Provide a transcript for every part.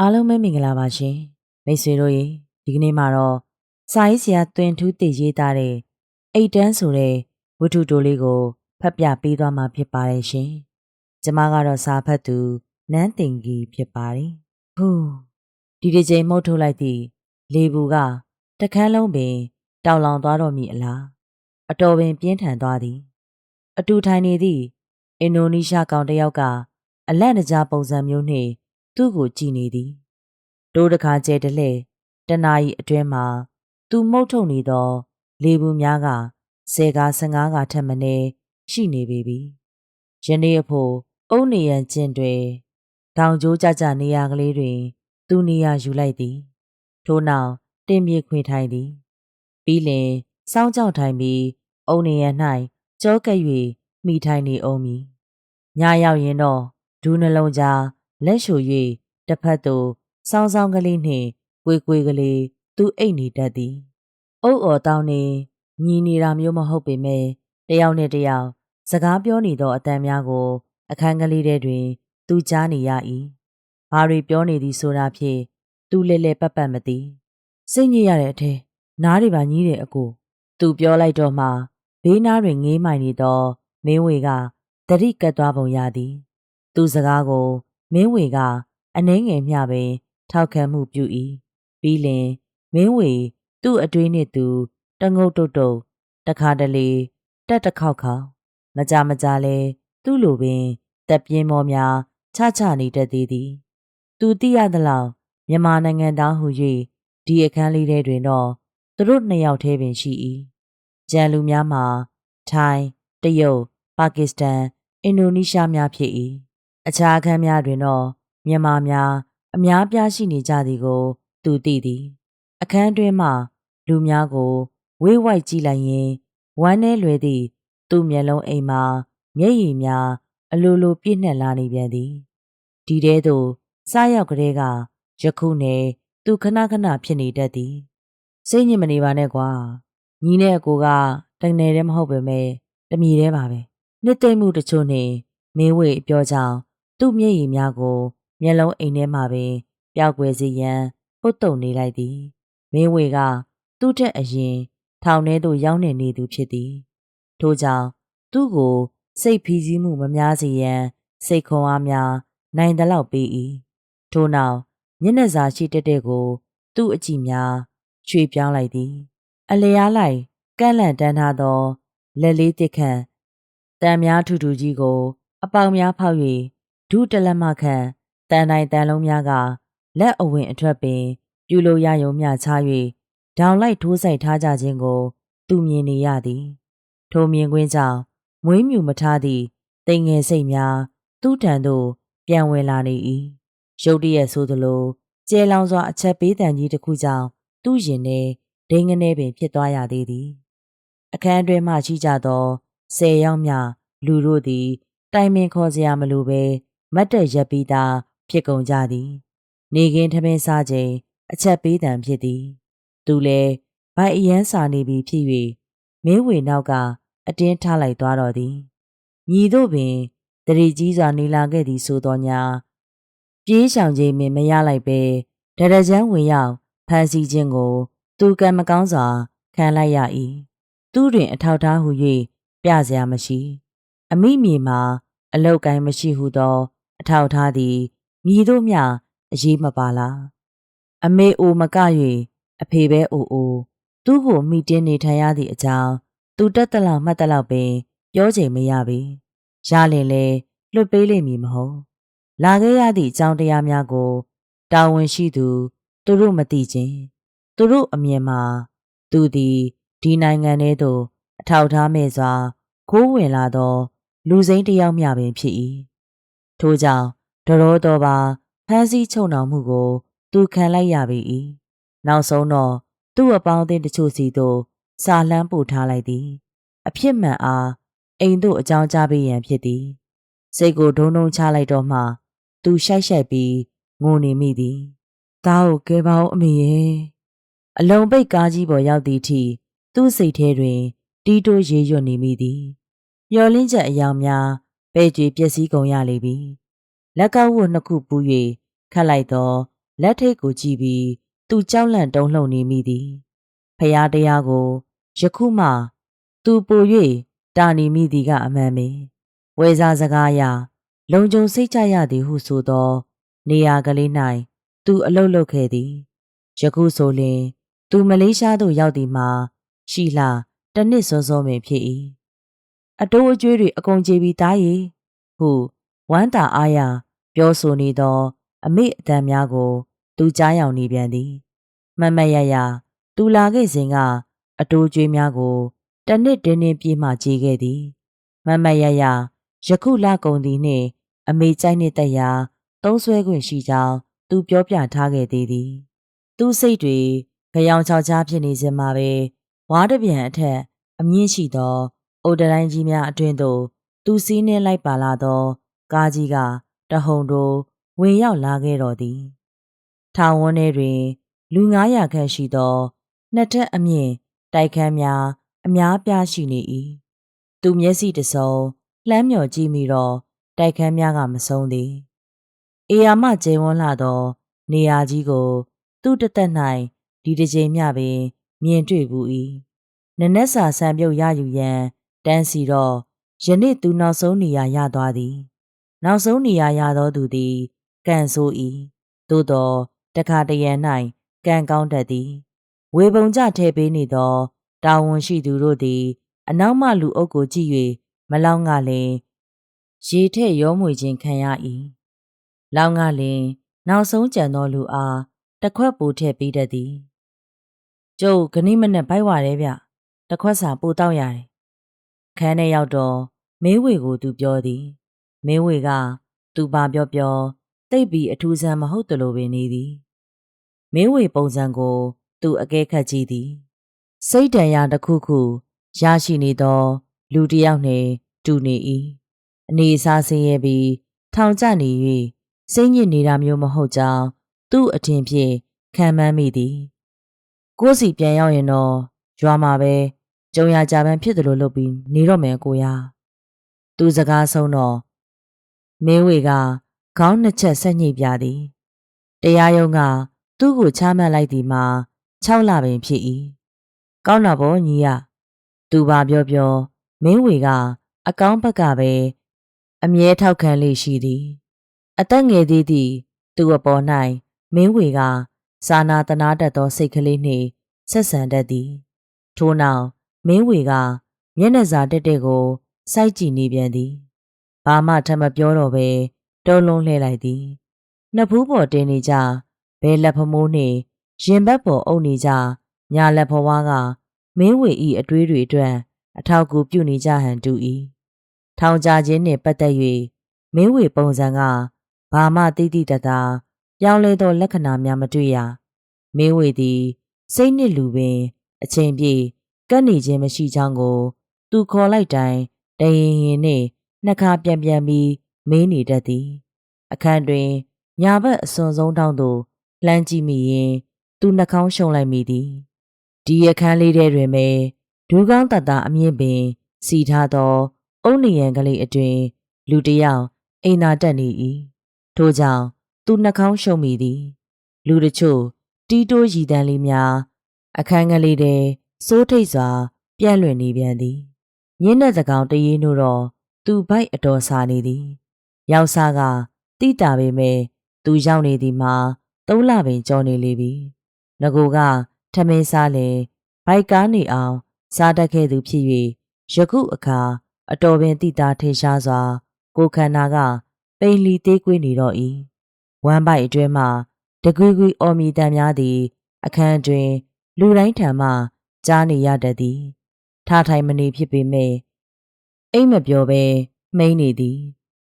အားလုံးပဲမင်္ဂလာပါရှင်မိတ်ဆွေတို့ရေဒီကနေ့မှာတော့စာရေးဆရာတွင်ထူးတည်ရေးသားတဲ့အိတ်တန်းဆိုတဲ့ဝတ္ထုတိုလေးကိုဖတ်ပြပေးသွားမှာဖြစ်ပါတယ်ရှင်ကျမကတော့စာဖတ်သူနန်းတင်ကြီးဖြစ်ပါတယ်ဟူးဒီဒီချိန်မှုတ်ထုတ်လိုက်သည့်လေဘူးကတခန်းလုံးပင် တောင်လောင်သွားတော့မည်အလားအတော်ပင်ပြင်းထန်သွားသည် အတူထိုင်နေသည့်အင်ဒိုနီးရှားကောင်တစ်ယောက်က အလန့်တကြားပုံစံမျိုးနှင့် သူ့ကိုကြည်နေသည်ဒိုးတခါကျဲတလှဲ့တနာရီအတွင်းမှာသူမှုတ်ထုတ်နေသော လေဘူးများကဆယ်ကား15ကားထက်မနည်းရှိနေပေပြီယနေ့အဖို့အုံနေရန်ကျင့်တွေတောင်ကျိုးကြကြနေရာကလေးတွင် သူနေရာယူလိုက်သည်ထို့နောက်တင်ပြေခွေထိုင်သည်ပြီးလင်စောင်းကြောက်ထိုင်ပြီးအုံနေရန်၌ကြောကဲ့၍မိထိုင်နေအောင်မည်ညရောက်ရင်တော့ဒူးနှလုံးကြား လက်ရှူ၍တစ်ဖက်သို့စောင်းစောင်းကလေးနှင့်ကွေကွေကလေးသူအိတ်နေတတ်သည်အုပ်အော်တောင်းနေညီနေတာမျိုးမဟုတ်ပေမဲ့တယောက်နဲ့တယောက်စကားပြောနေသောအတန်များကို အခန်းကလေးထဲတွင် သူကြားနေရ၏ဘာတွေပြောနေသည်ဆိုတာဖြင့်သူလဲလဲပတ်ပတ်မသိစိတ်ညစ်ရတဲ့အထဲနားတွေပါညီးတယ်အကိုသူပြောလိုက်တော့မှဘေးနားတွင်ငေးမိုင်နေသောမင်းဝေကတတိကတ်သွားပုံရသည် သူစကားကို မင်းဝေကအနှဲငယ်မျှပင်ထောက်ခံမှုပြု၏ပြီးလင်မင်းဝေသူ့အတွင်းနှင့်သူတငုတ်တုတ်တုတ်တခါတလေတက်တစ်ခေါက်ခေါက်မကြမကြလဲသူ့လိုပင်တက်ပြင်းမောများချချနေတတ်သေးသည် သူသိရသလောက်မြန်မာနိုင်ငံသားဟု၍ဒီအခန်းလေးထဲတွင်တော့သူတို့နှစ်ယောက်တည်းပင်ရှိ၏ကြံလူများမှာထိုင်းတရုတ်ပါကစ္စတန်အင်ဒိုနီးရှားများဖြစ်၏ အခြားအခန်းများတွင်တော့မြန်မာများအများပြားရှိနေကြသည်ကို သူသိသည် အခန်းတွင်းမှလူများကို ဝေးဝိုက်ကြည့်လိုက်ရင်ဝမ်းထဲလွယ်သည့်သူ့မျက်လုံးအိမ်မှာမျက်ရည်များ အလိုလိုပြည့်နှက်လာနေပြန်သည်ဒီတဲသို့စားရောက်ကလေးကယခုနေသူခဏခဏဖြစ်နေတတ်သည်စိတ်ညစ်မနေပါနဲ့ကွာညီနဲ့အကိုကတနေတည်းမဟုတ်ပေမဲ့တမီတည်းပါပဲနှစ်သိမ့်မှုတချို့နဲ့မင်းဝေပြောကြောင်း သူ့မျက်ရည်များကိုမျက်လုံးအိမ်ထဲမှာပင်ပျောက်ွယ်စေရန်ပုတ်တုံနေလိုက်သည်မင်းဝေက သူ့ထက်အရင်ထောင်ထဲသို့ရောက်နေနေသူဖြစ်သည်ထို့ကြောင့်သူ့ကို စိတ်ဖီးစည်းမှုမများစေရန်စိတ်ခွန်အားများနိုင်သလောက်ပေး၏ထို့နောက်မျက်နှာစာရှိတက်တဲ့ကို သူ့အကြည့်များရွှေ့ပြောင်းလိုက်သည် အလျားလိုက်ကန့်လန့်တန်းထားသောလက်လေးတစ်ခန့်တန်များထူထူကြီးကို အပေါင်များဖောက်၍ ဒုတလက်မခန့်တန်တိုင်းတန်လုံးများကလက်အဝင်အထွက်ပင် ပြုလို့ရယုံမျှချ၍ဒေါင်လိုက်ထိုးဆိုင်ထားကြခြင်းကို သူမြင်နေရသည် ထိုမြင်ကွင်းကြောင့်မွေးမြူမထားသည့်တိမ်ငယ်စိတ်များ သူ့ထံသို့ပြန်ဝင်လာနေ၏ရုတ်တရက်ဆိုသလိုကျဲလောင်စွာအချက်ပေးတန်ကြီးတစ်ခုကြောင့်သူ့ရင်ထဲဒိန်းကနေပင်ဖြစ်သွားရသေးသည် အခန်းအတွင်းမှရှိကြသောဆယ်ယောက်မြလူတို့သည် တိုင်ပင်ခေါ်စရာမလိုပဲ မတ်တက်ရက်ပြီးသားဖြစ်ကုန်ကြသည် နေကင်းထမင်းစားချိန်အချက်ပေးတံဖြစ်သည် သူလည်းဗိုက်အရန်စာနေပြီဖြစ်၍မင်းဝေနောက်ကအတင်းထားလိုက်သွားတော့သည်ညီတို့ပင်တရီကြီးစွာနေလာခဲ့သည်ဆိုသောညာပြေးဆောင်ခြင်းမင်မရလိုက်ပဲဒရကြမ်းဝင်ရောက်ဖန်ဆီးခြင်းကို သူကံမကောင်းစွာခံလိုက်ရ၏သူတွင်အထောက်ထားဟု၍ပြစရာမရှိ အမိမြေမှာ အလောက်ကိုင်းမရှိဟုသော အထောက်ထားသည်မြည်တို့မျှအရေးမပါလားအမေအိုမက၍အဖေပဲအိုအိုသူ့ကိုမိတင်းနေထိုင်ရသည့်အကြောင်းသူတက်တလောက်မှတ်တလောက်ပင် ပြောချိန်မရပေရလင်လေလွတ်ပေးလိမ့်မည်မဟုတ်လာခဲ့ရသည့်အကြောင်းတရားများကိုတာဝန်ရှိသူ သူတို့မသိခြင်းသူတို့အမြင်မှာ သူသည်ဒီနိုင်ငံထဲသို့အထောက်ထားမဲ့စွာခိုးဝင်လာသော လူစိမ်းတစ်ယောက်မျှပင်ဖြစ်၏ ထို့ကြောင့်တရောတော်ပါဖမ်းဆီးချုပ်နှောင်မှုကို သူခံလိုက်ရပေ၏နောက်ဆုံးတော့သူ့အပေါင်းအသင်းတချို့စီသို့စာလှမ်းပို့ထားလိုက်သည်အဖြစ်မှန်အားအိမ်သို့အကြောင်းကြားပေးရန်ဖြစ်သည်စိတ်ကိုဒုံဒုံချလိုက်တော့မှသူရှိုက်ရှိုက်ပြီးငိုနေမိသည်သားကိုကဲပါဦးအမေရဲ့အလုံးပိတ်ကားကြီးပေါ်ရောက်သည့်အထိသူ့စိတ်ထဲတွင်တီးတိုးရေရွတ်နေမိသည်မျောလင်းချက်အယောင်များ ပဲ့ကြွေပျက်စီးကုန်ရလေပြီလက်ကောက်ဝတ်နှစ်ခုပူး၍ခတ်လိုက်သောလက်ထိတ်ကိုကြည့်ပြီးသူကြောက်လန့်တုန်လှုပ်နေမိသည်ဖျားတရားကိုယခုမှသူပို၍တာနေမိသည်ကအမှန်ပင်ဝဲစားစကားအရလုံခြုံစိတ်ချရသည်ဟုဆိုသော နေရာကလေး၌သူအလုတ်လုတ်ခဲ့သည်ယခုဆိုလျှင် သူမလေးရှားသို့ရောက်သည်မှာရှိလာတစ်နှစ်စောစောပင်ဖြစ်၏ အတိုးအကျွေးတွေအကုန်ကျေပြီးသားရီဟုဝမ်းသာအားရပြောဆိုနေသော အမိအတန်များကို သူကြားယောင်နေပြန်သည်မတ်မတ်ရရသူလာခဲ့စဉ်ကအတိုးကျွေးများကိုတစ်နှစ်တင်းတင်းပြေးမှကြေးခဲ့သည်မတ်မတ်ရရယခုလကုန်သည်နှင့်အမေကြိုက်နှစ်သက်ရာသုံးဆွဲခွင့်ရှိကြောင်းသူပြောပြထားခဲ့သေးသည်သူစိတ်တွေကြောင်ချောက်ချားဖြစ်နေစမှာပဲဝါးတပြန်အထက်အမြင့်ရှိသော အုတ်တတိုင်းကြီးများအတွင်သို့သူစီးနှင်းလိုက်ပါလာသော ကားကြီးကတဟုန်တိုဝင်ရောက်လာခဲ့တော်သည်ထောင်ဝန်းထဲတွင် လူ900ခန့်ရှိသောနှစ်ထပ်အမြင့်တိုက်ခန်းများအများပြားရှိနေ၏သူမျက်စိတစုံလှမ်းမြော်ကြည့်မိတော့တိုက်ခန်းများကမဆုံးသည်အေယာမကျဲဝန်းလာသော နေရာကြီးကို သူ့တသက်၌ဒီတစ်ချိန်မျှပင် မြင်တွေ့ဘူး၏နနက်စာဆံပြုတ်ရယူရန် တန်းစီတော့ယနေ့သူနောက်ဆုံးနေရာရသွားသည်နောက်ဆုံးနေရာရသောသူသည်ကန့်ဆိုး၏သို့သောတခါတရံ၌ကံကောင်းတတ်သည် ဝေပုံကြထဲပေးနေသောတာဝန်ရှိသူတို့သည် အနောက်မှလူအုပ်ကိုကြည့်၍မလောင်းကလင်ရေထက်ရောမွေခြင်းခံရ၏လောင်းကလင်နောက်ဆုံးကြံသောလူအားတခွက်ပိုထည့်ပေးတတ်သည်ကျုပ်ခဏိမနဲ့ဘိုက်ဝါတယ်ဗျတခွက်စာပိုတောက်ရတယ် ခန်းထဲရောက်တော့မင်းဝေကိုသူပြောသည်မင်းဝေကသူပါပြောပြောတိတ်ပြီးအထူးဆန်းမဟုတ်တလို့ပင်နေသည်မင်းဝေပုံစံကို သူအကဲခတ်ကြည့်သည် စိတ်တန်ရာတစ်ခုခုရရှိနေသော လူတစ်ယောက်နှင့်တူနေ၏အနေအစားဆင်းရဲပြီးထောင်ကျနေ၍စိတ်ညစ်နေတာမျိုးမဟုတ်ကြောင်းသူ့အထင်ဖြင့်ခံမှန်းမိသည်ကိုယ်စီပြန်ရောက်ရင်တော့ရွာမှာပဲ ကြုံရကြပန်းဖြစ်တယ်လို့လုပ်ပြီးနေတော့မယ်ကိုရသူစကားဆုံးတော့မင်းဝေကခေါင်းနှစ်ချက်ဆက်ညှိပြသည်တရားရုံးကသူ့ကိုချမှတ်လိုက်သည်မှာ6လပင်ဖြစ်၏ကောင်းတာပေါ့ညီရသူပါပြောပြောမင်းဝေကအကောင်းဘက်ကပဲအမြဲထောက်ခံလေးရှိသည် အသက်ငယ်သေးသည့်သူအပေါ်၌မင်းဝေကစာနာတနာတတ်သောစိတ်ကလေးနှင့်ဆက်ဆံတတ်သည် ထို့နောက် မင်းဝေကမျက်နှာစာတက်တဲ့ကိုစိုက်ကြည့်နေပြန်သည်ဘာမှထမပြောတော့ပဲတုံးလုံးလှဲလိုက်သည်နှစ်ဖူးပေါ်တင်နေကြဘဲလက်ဖမိုးနှင့်ရင်ဘတ်ပေါ်အုပ်နေကြညာလက်ဖွားကမင်းဝေဤအတွေးတွေအတွက်အထောက်အကူပြုနေကြဟန်တူ၏ထောင်ကြခြင်းနှင့်ပတ်သက်၍မင်းဝေပုံစံကဘာမှတိတိတသားပြောင်းလဲသောလက္ခဏာများမတွေ့ရမင်းဝေသည်စိတ်နှစ်လူပင် အချိန်ပြည့် ကပ်နေခြင်းမရှိချောင်းကို သူခေါ်လိုက်တိုင်းတရင်ရင်နှင့်နှစ်ခါပြန်ပြန်ပြီးမင်းနေတတ်သည်အခန်းတွင်ညာဘက်အစွန်ဆုံးတောင်းသို့လှမ်းကြည့်မိရင် သူနှာခေါင်းရှုံလိုက်မိသည်ဒီအခန်းလေးထဲတွင်ပဲဒူးကောင်းတတအမြင့်ပင်စီထားသောအုံနေရန်ကလေးအတွင် လူတစ်ယောက်အိမ်သာတက်နေ၏ထို့ကြောင့်သူနှာခေါင်းရှုံမိသည် လူတချို့တီးတိုးရည်တန်းလေးများ အခန်းကလေးထဲ စိုးထိတ်စွာ ပြန့်လွင့်နေပြန်သည်ညင်းတဲ့သကောင်တရေနို့တော့သူဘိုက်အတော်စားနေသည်ရောက်စားကတိတာပေမဲ့သူရောက်နေသည်မှာသုံးလပင်ကြောနေလေပြီငကိုကထမင်းစားလေဘိုက်ကားနေအောင်စားတတ်ခဲ့သူဖြစ်၍ယခုအခါအတော်ပင်တိတာထေရှားစွာ ကိုခန္ဓာကပိန်လီသေးကွေးနေတော့၏ဝမ်းပိုက်အတွင်းမှတကွေကွေအော်မီတန်များသည် အခန်းတွင် လူတိုင်းထံမှ ကြားနေရတတ်သည်ထားထိုင်မနေဖြစ်ပေမဲ့အိမ်မပြောဘဲမိန်နေသည်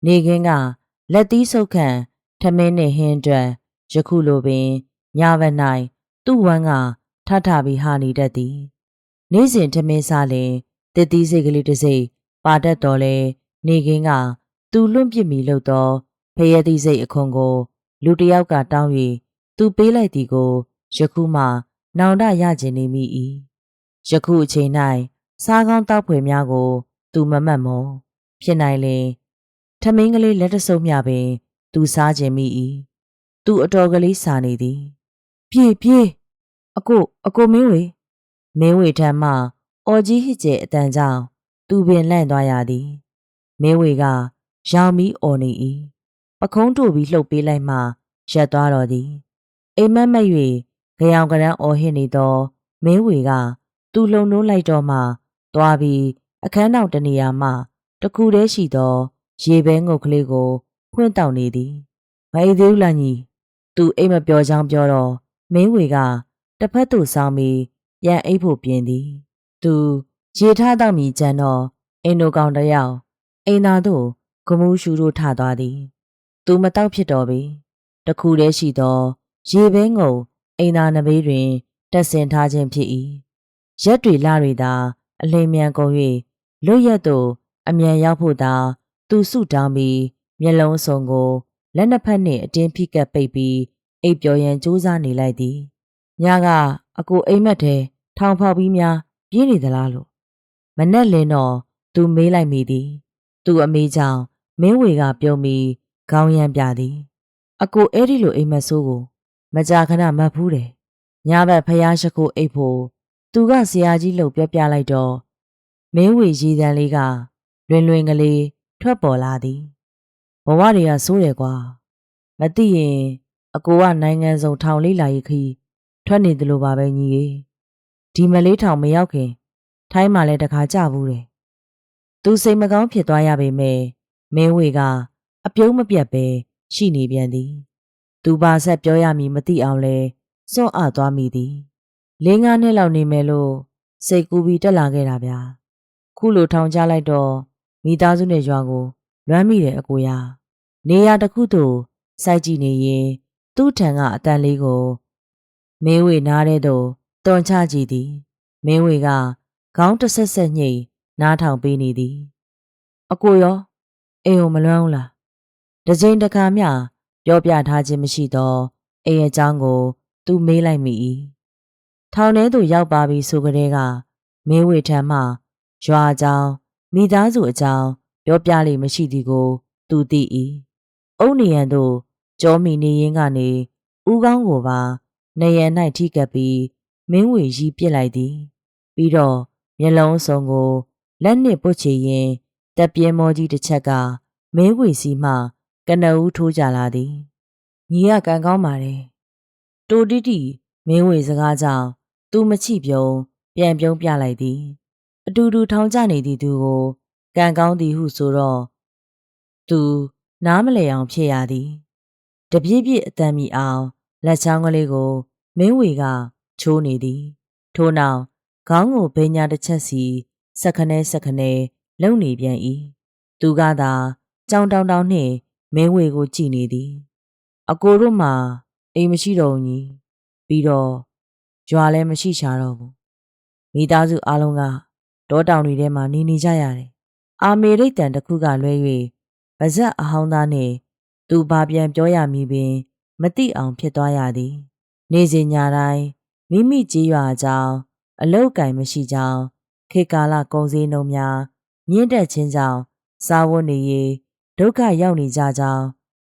နေခင်းကလက်သီးဆုပ်ခန့်ထမင်းနှင့်ဟင်းအတွက်ယခုလိုပင်ညဘက်၌သူ့ဝမ်းကထထပြီးဟာနေတတ်သည် နေ့စဉ်ထမင်းစားလင်တည်သီးစိတ်ကလေးတစ်စိတ်ပါတတ်တော်လဲနေခင်းကသူလွန့်ပစ်မိလို့တော့ဖယက်သီးစိတ်အခွန်ကို လူတစ်ယောက်ကတောင်း၍သူပေးလိုက်သည်ကိုယခုမှနောင်တရကျင်နေမိ၏ ယခုအချိန်၌စားကောင်းတောက်ဖွယ်များကို သူမမှတ်မောဖြစ်နိုင်လေထမင်းကလေးလက်တဆုပ်မြပင် သူစားခြင်းမိ၏သူအတော်ကလေးစာနေသည် ပြေးပြေးအကိုအကိုမင်းဝေမင်းဝေထံမှအော်ကြီးဟစ်ကျဲအတန်ကြောင့်သူပင်လန့်သွားရသည်မင်းဝေကရောင်ပြီးအော်နေ၏ပခုံးတို့ပြီးလှုပ်ပေးလိုက်မှရက်သွားတော်သည်အိမ်မက်မက်၍ကြောင်ကရန်အော်ဟစ်နေသောမင်းဝေက သူ့လုံနှိုးလိုက်တော့မှသွားပြီးအခန်းနောက်တနေရာမှတခုတည်းရှိသော ရေဘဲငုတ်ကလေးကိုဖွင့်တောက်နေသည်မအိသေးဘူးလားညီသူအိမ်မပြောချောင်းပြောတော့မင်းဝေကတစ်ဖက်သို့ဆောင်းပြီးပြန်အိပ်ဖို့ပြင်သည် သူရေထားတော့မြည်ကြံတော့အင်ဒိုကောင်တယောက်အိမ်သာသို့ဂမူးရှူတို့ထသွားသည် သူမတောက်ဖြစ်တော်ပြီတခုတည်းရှိသော ရေဘဲငုံအိမ်သာနဘေးတွင်တက်ဆင်ထားခြင်းဖြစ်၏ ရက်တွေလတွေသာအလင်းမြန်ကုန်၍လွတ်ရက်သို့အမြန်ရောက်ဖို့သာသူဆုတောင်းပြီးမျက်လုံးစုံကိုလက်နှစ်ဖက်နှင့်အတင်းဖိကပ်ပိတ်ပြီးအိပ်ပျော်ရန်ကြိုးစားနေလိုက်သည်ညကအကိုအိမ်မက်ထဲထောင်ဖောက်ပြီးများပြေးနေသလားလို့မနဲ့လင်းတော့သူမေးလိုက်မိသည်သူအမေကြောင့်မင်းဝေကပြုံးပြီးခေါင်းရမ်းပြသည်အကိုအဲ့ဒီလိုအိမ်မက်ဆိုးကို မကြာခဏမတ်ဖူးတယ်ညဘက်ဖျားရှိခိုးအိပ်ဖို့ သူကဆရာကြီးလှုပ်ပြောပြလိုက်တော့မင်းဝေရည်တန်လေးကလွင်လွင်ကလေးထွက်ပေါ်လာသည်ဘဝတွေကဆိုးတယ်ကွာမသိရင်အကိုကနိုင်ငံစုံထောင်လေးလာရေးခီးထွက်နေတယ်လို့ပါပဲညီကြီးဒီမလေးထောင်မရောက်ခင် ထိုင်းမှလည်းတခါကြဘူးတယ်သူစိတ်မကောင်းဖြစ်သွားရပေမဲ့မင်းဝေကအပြုံးမပြတ်ပဲရှိနေပြန်သည် သူပါဆက်ပြောရမည်မသိအောင်လဲစွန့်အားသွားမိသည် လေးငါးနှစ်လောက်နေမယ်လို့စိတ်ကူးပြီးတက်လာခဲ့တာဗျာခုလိုထောင်ချလိုက်တော့မိသားစုနဲ့ရွာကိုလွမ်းမိတယ်အကိုရာနေရာတစ်ခုသို့စိုက်ကြည့်နေရင်သူ့ထံကအတန်လေးကိုမင်းဝေနားတဲ့သို့တွန်ချကြည့်သည်မင်းဝေကခေါင်းတစ်ဆက်ဆက်ညှိနားထောင်ပေးနေသည်အကိုရောအိမ်ကိုမလွမ်းဘူးလားတစ်ချိန်တစ်ခါမျှပြောပြထားခြင်းမရှိသောအိမ်အကြောင်းကို သူမေးလိုက်မိ၏ ထောင်ထဲသို့ရောက်ပါပြီဆိုကြတဲ့ကမင်းဝေထံမှရွာအကြောင်းမိသားစုအကြောင်းပြောပြလိမ့်မရှိသည်ကို သူသိ၏အုံနေရန်သို့ကြောမိနေရင်းကနေဥကောင်းကိုပါနေရန်၌ထိကပ်ပြီးမင်းဝေရီးပစ်လိုက်သည် ပြီးတော့မျက်လုံးစုံကိုလက်နှင့်ပုတ်ချရင်တက်ပြင်းမောကြီးတစ်ချက်ကမင်းဝေစီမှကနဦးထိုးကြလာသည်ညီကကန်ကောင်းပါတယ်တိုတိတိမင်းဝေစကားကြောင့် သူမချိပြုံးပြန်ပြုံးပြလိုက်သည် အတူတူထောင်ကျနေသည့်သူကိုကန်ကောင်းသည်ဟုဆိုတော့သူနားမလည်အောင်ဖြစ်ရသည်တပြည့်ပြည့်အတန်မီအောင်လက်ချောင်းကလေးကိုမင်းဝေကချိုးနေသည်ထို့နောက်ခေါင်းကိုဘိညာတစ်ချက်စီစက္ခနဲစက္ခနဲလုံနေပြန်၏သူကသာကြောင်တောင်တောင်နှင့်မင်းဝေကိုကြည်နေသည် အကိုတို့မှာအိမ်မရှိတော့ဘူးညီပြီးတော့ ရွာလည်းမရှိချတော့ဘူးမိသားစုအလုံးကတောတောင်တွေထဲမှာနေနေကြရတယ်အာမေရိတ်တန်တစ်ခုကလွဲ၍ဗဇက်အဟောင်းသားနှင့်သူဘာပြန်ပြောရမည်ပင် မသိအောင်ဖြစ်သွားရသည် နေစဉ်ညတိုင်းမိမိကြီးရွာကြောင်းအလုတ်ကင်မရှိကြောင်းခေကာလကုံစည်းနှုံများမြင့်တက်ခြင်းကြောင့်စားဝတ်နေရေးဒုက္ခရောက်နေကြကြောင်း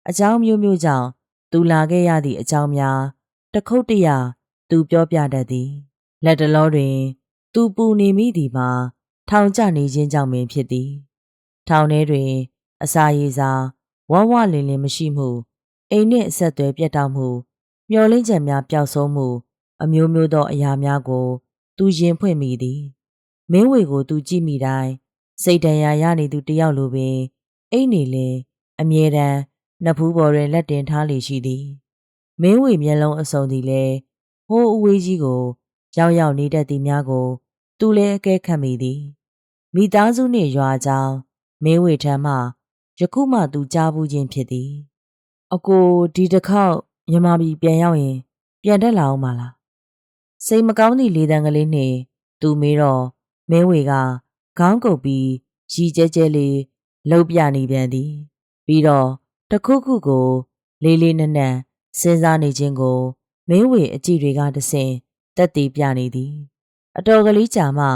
အကြောင်းမျိုးမျိုးကြောင့်သူလာခဲ့ရသည့်အကြောင်းများတခုတ်တရ သူပြောပြတတ်သည်လက်တလောတွင် သူပူနေမိသည်မှာ ထောင်ကျနေခြင်းကြောင့်ပင်ဖြစ်သည် ထောင်ထဲတွင် အစာရေစာဝဝလင်လင်မရှိမှုအိမ်နှင့်အဆက်အသွယ်ပြတ်တောက်မှုမျောလင်းချက်များပျောက်ဆုံးမှု အမျိုးမျိုးသောအရာများကို သူရင်ဖွင့်မိသည်မင်းဝေကိုသူကြည့်မိတိုင်းစိတ်တန်ရာရနေသူတယောက်လိုပင်အိတ်နေလင်အမြဲတမ်းနဖူးပေါ်တွင်လက်တင်ထားလေရှိသည်မင်းဝေမျက်လုံးအစုံသည်လည်း ဟိုးအဝေးကြီးကို ရောက်ရောက်နေတတ်သည်များကို သူလည်းအကဲခတ်မိသည်မိသားစုနှင့်ရွာကြောင်းမင်းဝေထံမှယခုမှသူကြားဘူးခြင်းဖြစ်သည် အကိုဒီတစ်ခေါက်မြန်မာပြည်ပြန်ရောက်ရင် ပြန်တက်လာအောင်ပါလားစိတ်မကောင်းသည့်လေတံကလေးနှင့်သူမေးတော့မင်းဝေကခေါင်းကုပ်ပြီးရီကျဲကျဲလေးလှုပ်ပြနေပြန်သည် ပြီးတော့တခုခုကို လေးလေးနက်နက်စဉ်းစားနေခြင်းကို မင်းဝေအကြည့်တွေကတဆင်တက်တည်ပြနေသည် အတော်ကလေးကြာမှ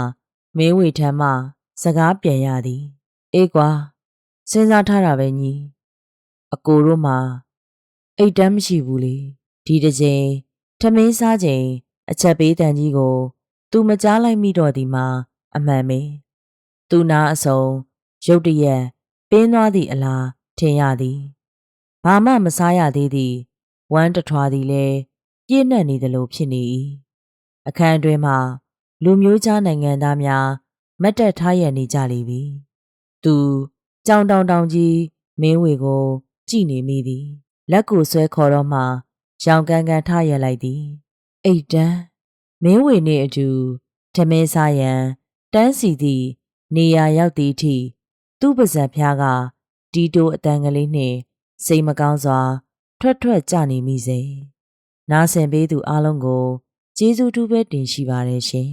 မင်းဝေထံမှစကားပြန်ရသည်အေးကွာစဉ်းစားထားတာပဲညီအကိုတို့မှာအိတ်တမ်းမရှိဘူးလေဒီတစ်ချိန်ထမင်းစားချိန်အချက်ပေးတန်ကြီးကို သူမကြားလိုက်မိတော့ဒီမှာအမှန်ပဲသူနာအစုံရုတ်တရက်ပင်းသွားသည့်အလားထင်ရသည်ဘာမှမစားရသေးသည်ဝမ်းတထွားသည်လဲ ပြည့်နှက်နေသလိုဖြစ်နေ၏အခန်းအတွင်းမှာလူမျိုးခြားနိုင်ငံသားများမတ်တက်ထားရနေကြလိမ့်ပြီသူကြောင်တောင်တောင်ကြီးမင်းဝေကို ကြည်နေမိသည်လက်ကိုဆွဲခေါ်တော့မှရောင်ကန်ကန်ထားရလိုက်သည်အိတ်တန်းမင်းဝေနှင့်အတူဓမင်းစားရန်တန်းစီသည့်နေရာရောက်သည့်အထိသူ့ပါဇက်ဖျားကဒီတိုအတန်ကလေးနှင့်စိတ်မကောင်းစွာ ထွက်ထွက်ကြနေမိစေ နားဆင်ပေးသူအလုံးကိုကျေးဇူးတူးပဲတင်ရှိပါတယ်ရှင်